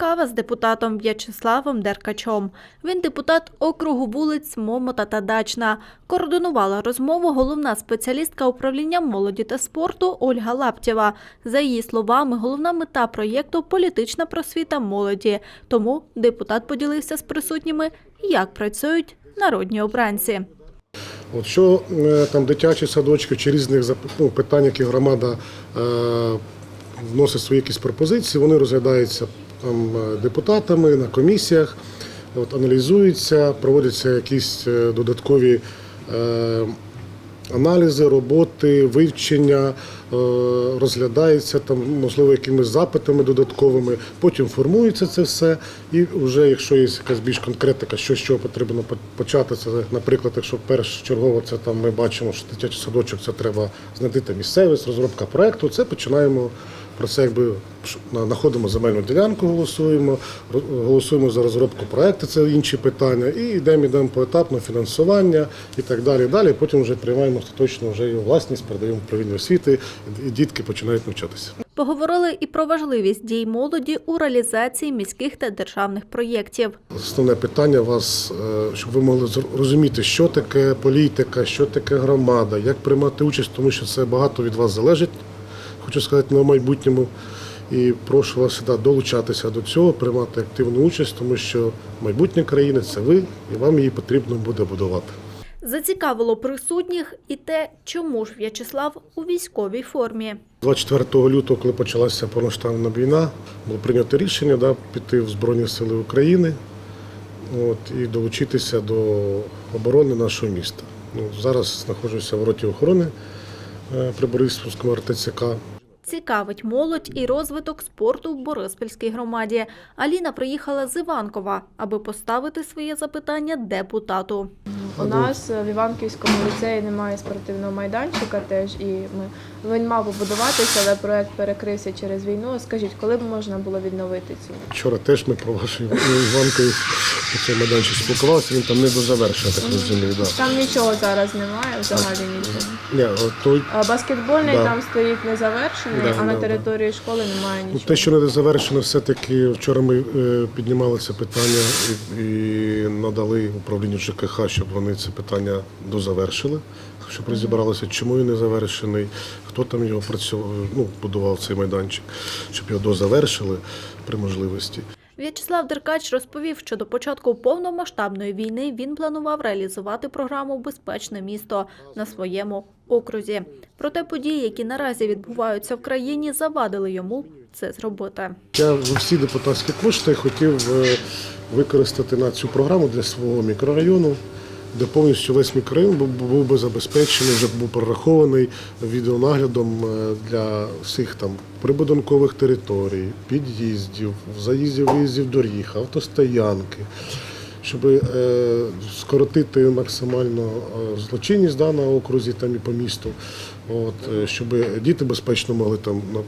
Кава з депутатом В'ячеславом Деркачом. Він депутат округу вулиць Момота та Дачна. Координувала розмову головна спеціалістка управління молоді та спорту Ольга Лаптєва. За її словами, головна мета проєкту політична просвіта молоді. Тому депутат поділився з присутніми, як працюють народні обранці. От що е, там дитячі садочки чи різних ну, питань, які громада е, вносить свої якісь пропозиції, вони розглядаються там е, депутатами на комісіях, от, аналізуються, проводяться якісь е, додаткові е, аналізи, роботи, вивчення, е, розглядається там, можливо, якимись запитами додатковими. Потім формується це все. І вже, якщо є якась більш конкретика, що з чого потрібно по- почати, це, наприклад, якщо першочергово це там ми бачимо, що дитячий садочок це треба знайти там місцевість, розробка проекту, це починаємо. Про це якби знаходимо земельну ділянку, голосуємо, голосуємо за розробку проекту, це інші питання, і йдемо, йдемо поетапно фінансування і так далі. Далі потім вже приймаємо остаточно вже його власність, передаємо управління освіти, і дітки починають навчатися. Поговорили і про важливість дій молоді у реалізації міських та державних проєктів. Основне питання вас, е, щоб ви могли зр- розуміти, що таке політика, що таке громада, як приймати участь, тому що це багато від вас залежить, хочу сказати, на майбутньому. І прошу вас да, долучатися до цього, приймати активну участь, тому що майбутнє країни це ви, і вам її потрібно буде будувати. Зацікавило присутніх і те, чому ж В'ячеслав у військовій формі. 24 лютого, коли почалася повноштабна війна, було прийнято рішення да, піти в Збройні Сили України от, і долучитися до оборони нашого міста. Ну, зараз знаходжуся в роті охорони е, при Бориспільському РТЦК. Цікавить молодь і розвиток спорту в Бориспільській громаді. Аліна приїхала з Іванкова, аби поставити своє запитання депутату. У нас в Іванківському ліцеї немає спортивного майданчика теж, і ми він мав побудуватися, але проект перекрився через війну. Скажіть, коли б можна було відновити цю? Вчора теж ми про вашу Іванкою цей майданчик спілкувалися, він там не дозавершив, так розумію. Да. Там нічого зараз немає, взагалі нічого. Ні, от той А Баскетбольний Да. там стоїть незавершений, Да, а на да, території школи немає Ну, нічого. Те, що не завершено, все-таки вчора ми е, піднімали це питання і, і надали управлінню ЖКХ, щоб вони це питання дозавершили, щоб розібралися, чому він не завершений, хто там його працював, ну, будував цей майданчик, щоб його дозавершили при можливості. В'ячеслав Деркач розповів, що до початку повномасштабної війни він планував реалізувати програму Безпечне місто на своєму окрузі. Проте події, які наразі відбуваються в країні, завадили йому це зробити. Я всі депутатські кошти хотів е, використати на цю програму для свого мікрорайону, де повністю весь мікрорайон був, би забезпечений, вже був прорахований відеонаглядом е, для всіх там прибудинкових територій, під'їздів, заїздів, виїздів доріг, автостоянки. Щоб е, скоротити максимально е, злочинність да, на окрузі там і по місту, от, е, щоб діти безпечно могли там е,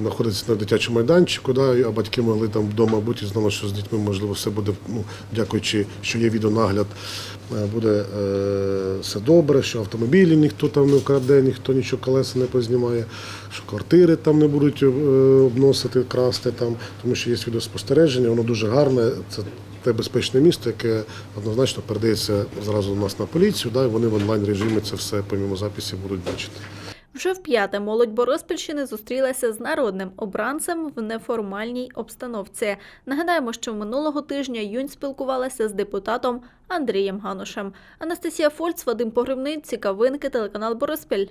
знаходитися на дитячому майданчику, да, а батьки могли там вдома бути і знали, що з дітьми можливо все буде, ну, дякуючи, що є відеонагляд, е, буде е, все добре, що автомобілі ніхто там не вкраде, ніхто нічого колеса не познімає, що квартири там не будуть обносити, красти там, тому що є відеоспостереження, воно дуже гарне. Це те безпечне місто, яке однозначно передається зразу у нас на поліцію, да, і вони в онлайн режимі це все помімо записів будуть бачити. Вже вп'яте молодь Бориспільщини зустрілася з народним обранцем в неформальній обстановці. Нагадаємо, що минулого тижня Юнь спілкувалася з депутатом Андрієм Ганушем. Анастасія Фольц, Вадим Погребний, Цікавинки, телеканал Бориспіль.